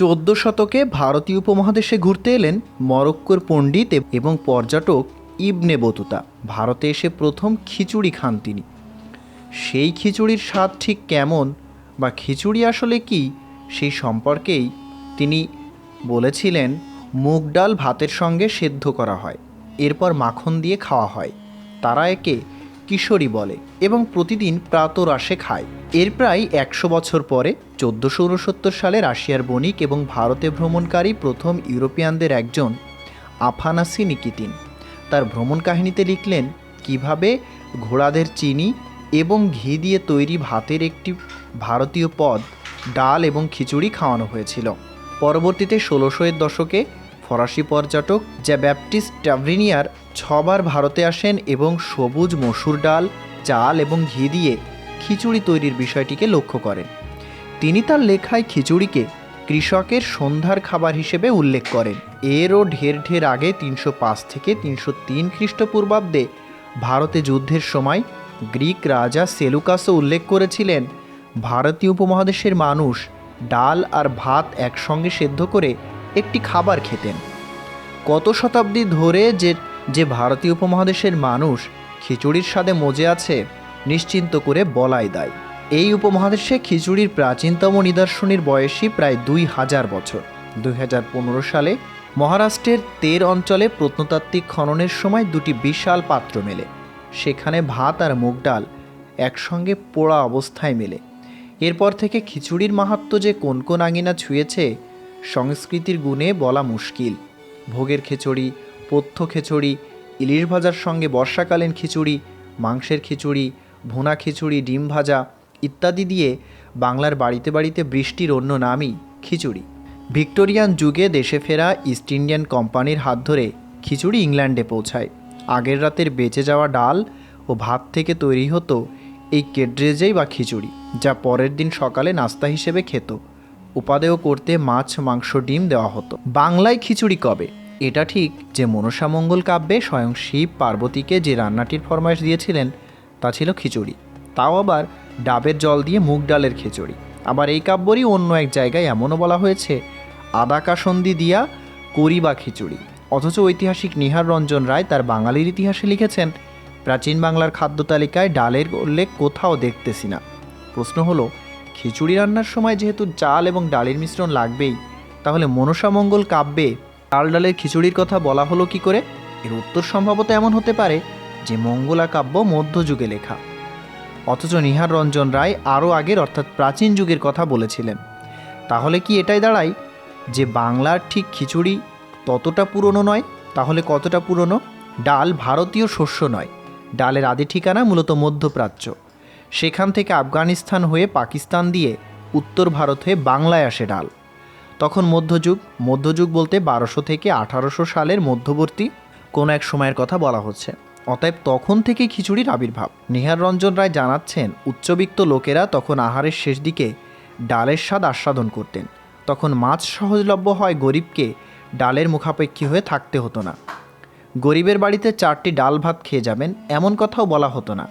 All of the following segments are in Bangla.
চোদ্দ শতকে ভারতীয় উপমহাদেশে ঘুরতে এলেন মরক্কোর পণ্ডিত এবং পর্যটক ইবনে বতুতা। ভারতে এসে প্রথম খিচুড়ি খান তিনি। সেই খিচুড়ির স্বাদ ঠিক কেমন বা খিচুড়ি আসলে কি সেই সম্পর্কেই তিনি বলেছিলেন, মুগ ডাল ভাতের সঙ্গে সেদ্ধ করা হয়, এরপর মাখন দিয়ে খাওয়া হয়। তারা একে কিশোরী বলে এবং প্রতিদিন প্রাতরাশে খায়। এর প্রায় একশো বছর পরে, চোদ্দোশো উনসত্তর সালে রাশিয়ার বণিক এবং ভারতে ভ্রমণকারী প্রথম ইউরোপিয়ানদের একজন, আফানাসি নিকিতিন। তার ভ্রমণ কাহিনীতে লিখলেন, কীভাবে ঘোড়াদের চিনি এবং ঘি দিয়ে তৈরি ভাতের একটি ভারতীয় পদ, ডাল এবং খিচুড়ি খাওয়ানো হয়েছিল। পরবর্তীতে ষোলোশোয়ের দশকে ফরাসি পর্যটক যা ব্যাপটিস্ট ট্যাভরিনিয়ার ছবার ভারতে আসেন এবং সবুজ মসুর ডাল, চাল এবং ঘি দিয়ে খিচুড়ি তৈরির বিষয়টিকে লক্ষ্য করেন। তিনি তার লেখায় খিচুড়িকে কৃষকের সন্ধ্যার খাবার হিসেবে উল্লেখ করেন। এরও ঢের ঢের আগে তিনশো পাঁচ থেকে তিনশো তিন খ্রিস্টপূর্বাব্দে ভারতে যুদ্ধের সময় গ্রিক রাজা সেলুকাসও উল্লেখ করেছিলেন, ভারতীয় উপমহাদেশের মানুষ ডাল আর ভাত একসঙ্গে সেদ্ধ করে একটি খাবার খেতেন। কত শতাব্দী ধরে যে যে ভারতীয় উপমহাদেশের মানুষ খিচুড়ির স্বাদে মজে আছে, নিশ্চিন্ত করে বলাই দেয়। এই উপমহাদেশে খিচুড়ির প্রাচীনতম নিদর্শনীর বয়সী প্রায় দুই হাজার বছর। দুই হাজার পনেরো সালে মহারাষ্ট্রের তের অঞ্চলে প্রত্নতাত্ত্বিক খননের সময় দুটি বিশাল পাত্র মেলে। সেখানে ভাত আর মুগ ডাল একসঙ্গে পোড়া অবস্থায় মেলে। এরপর থেকে খিচুড়ির মাহাত্ম্য যে কোন কোন আঙিনা ছুঁয়েছে সংস্কৃতির গুণে বলা মুশকিল। ভোগের খিচুড়ি, পথ্য খিচুড়ি, ইলিশ ভাজার সঙ্গে বর্ষাকালীন খিচুড়ি, মাংসের খিচুড়ি, ভুনা খিচুড়ি, ডিম ভাজা ইত্যাদি দিয়ে বাংলার বাড়িতে বাড়িতে বৃষ্টির অন্য নামই খিচুড়ি। ভিক্টোরিয়ান যুগে দেশে ফেরা ইস্ট ইন্ডিয়ান কোম্পানির হাত ধরে খিচুড়ি ইংল্যান্ডে পৌঁছায়। আগের রাতের বেঁচে যাওয়া ডাল ও ভাত থেকে তৈরি হতো এই কেড্রেজেই বা খিচুড়ি, যা পরের দিন সকালে নাস্তা হিসেবে খেত। উপাদেয় করতে মাছ, মাংস, ডিম দেওয়া হতো। বাংলায় খিচুড়ি কবে? এটা ঠিক যে মনসামঙ্গল কাব্যে স্বয়ং শিব পার্বতীকে যে রান্নাটির ফরমাইশ দিয়েছিলেন, তা ছিল খিচুড়ি। তাও আবার ডাবের জল দিয়ে মুগ ডালের খিচুড়ি। আবার এই কাব্যরই অন্য এক জায়গায় এমনও বলা হয়েছে, আদা কাসন্দি দিয়া করি বা খিচুড়ি। অথচ ঐতিহাসিক নিহার রঞ্জন রায় তার বাঙালির ইতিহাসে লিখেছেন, প্রাচীন বাংলার খাদ্য তালিকায় ডালের উল্লেখ কোথাও দেখতেছি না। প্রশ্ন হলো খিচুড়ি রান্নার সময় যেহেতু চাল এবং ডালের মিশ্রণ লাগবেই, তাহলে মনসামঙ্গল কাব্যে ডাল ডালের খিচুড়ির কথা বলা হলো কি করে? এর উত্তর সম্ভবত এমন হতে পারে যে মঙ্গলা কাব্য মধ্যযুগে লেখা। অথচ নিহার রঞ্জন রায় আরও আগের অর্থাৎ প্রাচীন যুগের কথা বলেছিলেন। তাহলে কি এটাই দাঁড়ায়? যে বাংলার ঠিক খিচুড়ি ততটা পুরনো নয়, তাহলে কতটা পুরনো? ডাল ভারতীয় শস্য নয়। ডালের আদি ঠিকানা মূলত মধ্যপ্রাচ্য। সেখান থেকে আফগানিস্তান হয়ে পাকিস্তান দিয়ে উত্তর ভারত হয়ে বাংলায় আসে ডাল। তখন মধ্যযুগ মধ্যযুগ বলতে বারোশো থেকে আঠারোশো সালের মধ্যবর্তী কোনো এক সময়ের কথা বলা হচ্ছে। অতএব তখন থেকেই খিচুড়ির আবির্ভাব। নিহার রঞ্জন রায় জানাচ্ছেন, উচ্চবিত্ত লোকেরা তখন আহারের শেষ দিকে ডালের স্বাদ আস্বাদন করতেন। তখন মাছ সহজলভ্য হয় গরিবকে ডালের মুখাপেক্ষী হয়ে থাকতে হতো না। গরিবের বাড়িতে চারটি ডাল ভাত খেয়ে যাবেন, এমন কথাও বলা হতো না।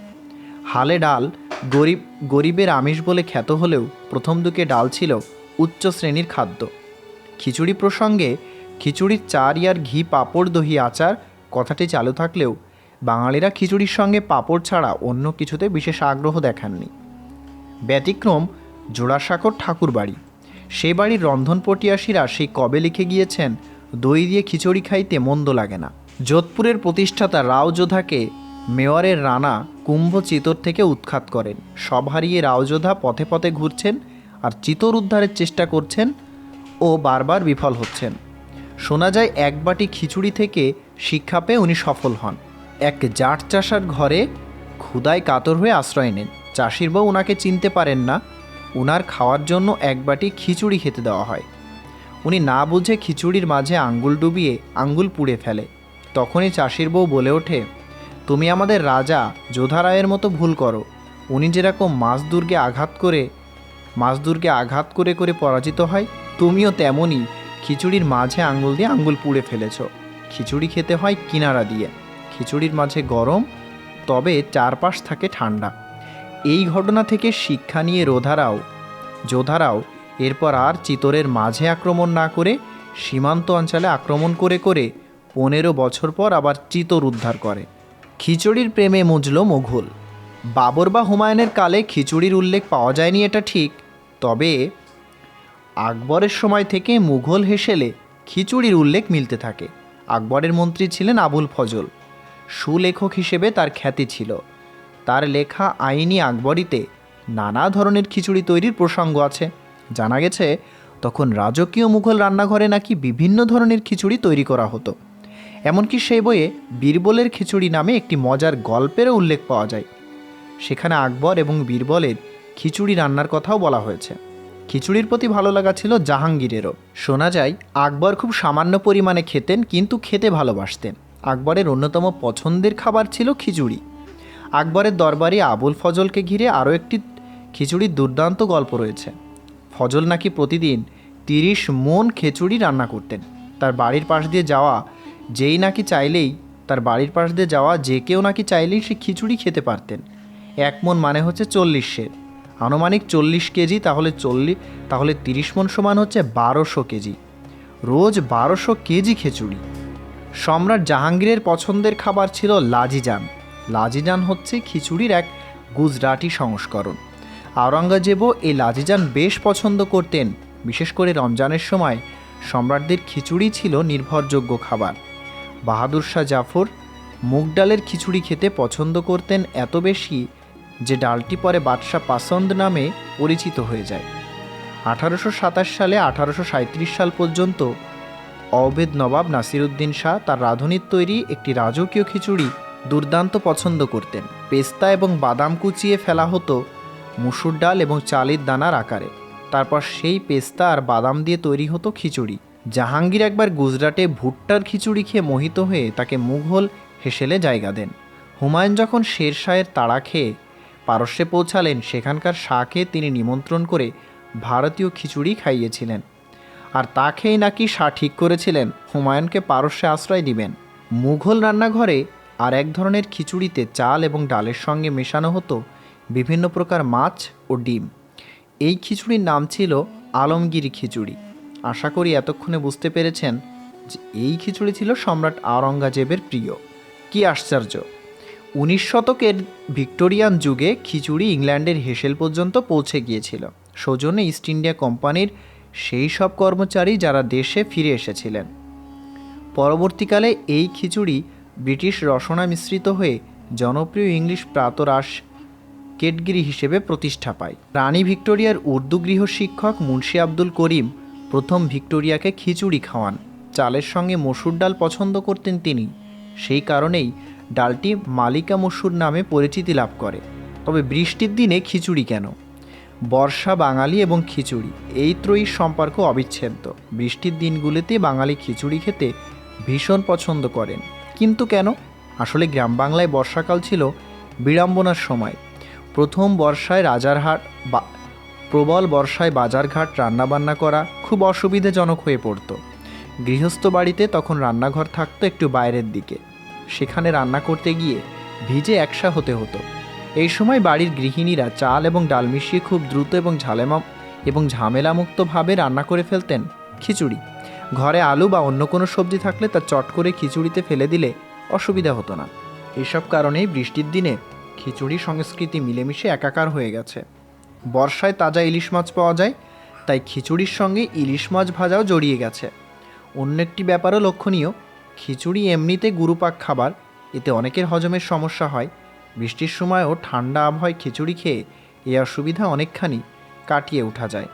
হালে ডাল গরিব, গরিবের আমিষ বলে খ্যাত হলেও প্রথম দিকে ডাল ছিল উচ্চ শ্রেণির খাদ্য। খিচুড়ি প্রসঙ্গে খিচুড়ির চার ইয়ার ঘি পাঁপড় দহি আচার কথাটি চালু থাকলেও বাঙালিরা খিচুড়ির সঙ্গে পাঁপড় ছাড়া অন্য কিছুতে বিশেষ আগ্রহ দেখাননি। ব্যতিক্রম জোড়াসাঁকর ঠাকুর বাড়ি সে বাড়ির রন্ধনপটিয়াসীরা সেই কবে লিখে গিয়েছেন, দই দিয়ে খিচুড়ি খাইতে মন্দ লাগে না। যোধপুরের প্রতিষ্ঠাতা রাও যোধাকে মেওয়ারের রানা কুম্ভ চিতর থেকে উৎখাত করেন। সব হারিয়ে রাওযোধা পথে পথে ঘুরছেন আর চিতর উদ্ধারের চেষ্টা করছেন ও বারবার বিফল হচ্ছেন। শোনা যায় এক বাটি খিচুড়ি থেকে শিক্ষা পেয়ে উনি সফল হন। এক জাট চাষার ঘরে ক্ষুদায় কাতর হয়ে আশ্রয় নেন। চাষির বউ ওনাকে চিনতে পারেন না। উনার খাওয়ার জন্য এক বাটি খিচুড়ি খেতে দেওয়া হয়। উনি না বুঝে খিচুড়ির মাঝে আঙ্গুল ডুবিয়ে আঙ্গুল পুড়ে ফেলে। তখনই চাষির বউ বলে ওঠে তুমি আমাদের রাজা যোধারায়ের মতো ভুল করো। উনি যেরকম মাছ দুর্গে আঘাত করে মাছ দুর্গে আঘাত করে করে পরাজিত হয়, তুমিও তেমনই খিচুড়ির মাঝে আঙ্গুল দিয়ে আঙ্গুল পুড়ে ফেলেছ। খিচুড়ি খেতে হয় কিনারা দিয়ে। খিচুড়ির মাঝে গরম, তবে চারপাশ থাকে ঠান্ডা। এই ঘটনা থেকে শিক্ষা নিয়ে রোধারাও যোধারাও এরপর আর চিতরের মাঝে আক্রমণ না করে, সীমান্ত অঞ্চলে আক্রমণ করে করে পনেরো বছর পর আবার চিতর উদ্ধার করে। খিচুড়ির প্রেমে মুজল মুঘল। বাবর বা হুমায়ুনের কালে খিচুড়ির উল্লেখ পাওয়া যায়নি, এটা ঠিক। তবে আকবরের সময় থেকে মুঘল হেসেলে খিচুড়ির উল্লেখ মিলতে থাকে। আকবরের মন্ত্রী ছিলেন আবুল ফজল। সুলেখক হিসেবে তার খ্যাতি ছিল। তার লেখা আইনি আকবরীতে নানা ধরনের খিচুড়ি তৈরির প্রসঙ্গ আছে। জানা গেছে, তখন রাজকীয় মুঘল রান্নাঘরে নাকি বিভিন্ন ধরনের খিচুড়ি তৈরি করা হতো। এমনকি সেই বইয়ে বীরবলের খিচুড়ি নামে একটি মজার গল্পেরও উল্লেখ পাওয়া যায়। সেখানে আকবর এবং বীরবলের খিচুড়ি রান্নার কথাও বলা হয়েছে। খিচুড়ির প্রতি ভালো লাগা ছিল জাহাঙ্গীরেরও। শোনা যায়, আকবর খুব সামান্য পরিমাণে খেতেন, কিন্তু খেতে ভালোবাসতেন। আকবরের অন্যতম পছন্দের খাবার ছিল খিচুড়ি। আকবরের দরবারে আবুল ফজলকে ঘিরে আরও একটি খিচুড়ির দুর্দান্ত গল্প রয়েছে। ফজল নাকি প্রতিদিন তিরিশ মন খিচুড়ি রান্না করতেন। তার বাড়ির পাশ দিয়ে যাওয়া যেই নাকি চাইলেই তার বাড়ির পাশ দিয়ে যাওয়া যে কেউ নাকি চাইলেই সে খিচুড়ি খেতে পারতেন। এক মন মানে হচ্ছে চল্লিশ সের আনুমানিক চল্লিশ কেজি তাহলে চল্লিশ তাহলে তিরিশ মন সমান হচ্ছে বারোশো কেজি। রোজ বারোশো কেজি খিচুড়ি। সম্রাট জাহাঙ্গীরের পছন্দের খাবার ছিল লাজিজান। লাজিজান হচ্ছে খিচুড়ির এক গুজরাটি সংস্করণ। আওরঙ্গজেবও এই লাজিজান বেশ পছন্দ করতেন। বিশেষ করে রমজানের সময় সম্রাটদের খিচুড়ি ছিল নির্ভরযোগ্য খাবার। বাহাদুর শাহ জাফর মুগ ডালের খিচুড়ি খেতে পছন্দ করতেন এত বেশি যে ডালটি পরে বাদশাহ পাসন্দ নামে পরিচিত হয়ে যায়। আঠারোশো সাতাশ সালে আঠারোশো সাঁত্রিশ সাল পর্যন্ত অবেদ নবাব নাসিরুদ্দিন শাহ তার রাঁধুনির তৈরি একটি রাজকীয় খিচুড়ি দুর্দান্ত পছন্দ করতেন। পেস্তা এবং বাদাম কুচিয়ে ফেলা হতো মুসুর ডাল এবং চালের দানার আকারে। তারপর সেই পেস্তা আর বাদাম দিয়ে তৈরি হতো খিচুড়ি। জাহাঙ্গীর একবার গুজরাটে ভুট্টার খিচুড়ি খেয়ে মোহিত হয়ে তাকে মুঘল হেসেলে জায়গা দেন। হুমায়ুন যখন শের শাহের তাড়া খেয়ে পারস্যে পৌঁছালেন, সেখানকার শাহকে তিনি নিমন্ত্রণ করে ভারতীয় খিচুড়ি খাইয়েছিলেন। আর তা খেয়েই নাকি শাহ ঠিক করেছিলেন, হুমায়ুনকে পারস্যে আশ্রয় দিবেন। মুঘল রান্নাঘরে আর এক ধরনের খিচুড়িতে চাল এবং ডালের সঙ্গে মেশানো হতো বিভিন্ন প্রকার মাছ ও ডিম। এই খিচুড়ির নাম ছিল আলমগিরি খিচুড়ি। আশা করি এতক্ষণে বুঝতে পেরেছেন যে এই খিচুড়ি ছিল সম্রাট আওরঙ্গজেবের প্রিয়। কি আশ্চর্য! উনিশ শতকের ভিক্টোরিয়ান যুগে খিচুড়ি ইংল্যান্ডের হেসেল পর্যন্ত পৌঁছে গিয়েছিল। সৌজন্যে ইস্ট ইন্ডিয়া কোম্পানির সেই সব কর্মচারী যারা দেশে ফিরে এসেছিলেন। পরবর্তীকালে এই খিচুড়ি ব্রিটিশ রসনা মিশ্রিত হয়ে জনপ্রিয় ইংলিশ প্রাতরাস কেটগিরি হিসেবে প্রতিষ্ঠা পায়। রানী ভিক্টোরিয়ার উর্দু গৃহ শিক্ষক মুন্সি আব্দুল করিম প্রথম ভিক্টোরিয়াকে খিচুড়ি খাওয়ান। চালের সঙ্গে মসুর ডাল পছন্দ করতেন তিনি। সেই কারণেই ডালটি মালিকা মসুর নামে পরিচিতি লাভ করে। তবে বৃষ্টির দিনে খিচুড়ি কেন? বর্ষা, বাঙালি এবং খিচুড়ি, এই ত্রয়ীর সম্পর্ক অবিচ্ছেদ্য। বৃষ্টির দিনগুলিতে বাঙালি খিচুড়ি খেতে ভীষণ পছন্দ করেন। কিন্তু কেন? আসলে গ্রাম বাংলায় বর্ষাকাল ছিল বিড়ম্বনার সময়। প্রথম বর্ষায় রাজারহাট বা প্রবল বর্ষায় বাজারঘাট রান্নাবান্না করা খুব অসুবিধাজনক হয়ে পড়তো। গৃহস্থ বাড়িতে তখন রান্নাঘর থাকতো একটু বাইরের দিকে। সেখানে রান্না করতে গিয়ে ভিজে একসা হতে হতো। এই সময় বাড়ির গৃহিণীরা চাল এবং ডাল মিশিয়ে খুব দ্রুত এবং ঝালেমা এবং ঝামেলামুক্তভাবে রান্না করে ফেলতেন খিচুড়ি। ঘরে আলু বা অন্য কোনো সবজি থাকলে তা চট করে খিচুড়িতে ফেলে দিলে অসুবিধা হতো না। এসব কারণেই বৃষ্টির দিনে খিচুড়ি সংস্কৃতি মিলেমিশে একাকার হয়ে গেছে। বর্ষায় তাজা ইলিশ মাছ পাওয়া যায়, তাই খিচুড়ির সঙ্গে ইলিশ মাছ ভাজাও জড়িয়ে গেছে। অন্য একটি ব্যাপারও লক্ষণীয়, খিচুড়ি এমনিতে গুরুপাক খাবার, এতে অনেকের হজমের সমস্যা হয়। বৃষ্টির সময়ও ঠান্ডা আবহাওয়ায় খিচুড়ি খেয়ে এ অসুবিধা অনেকখানি কাটিয়ে উঠা যায়।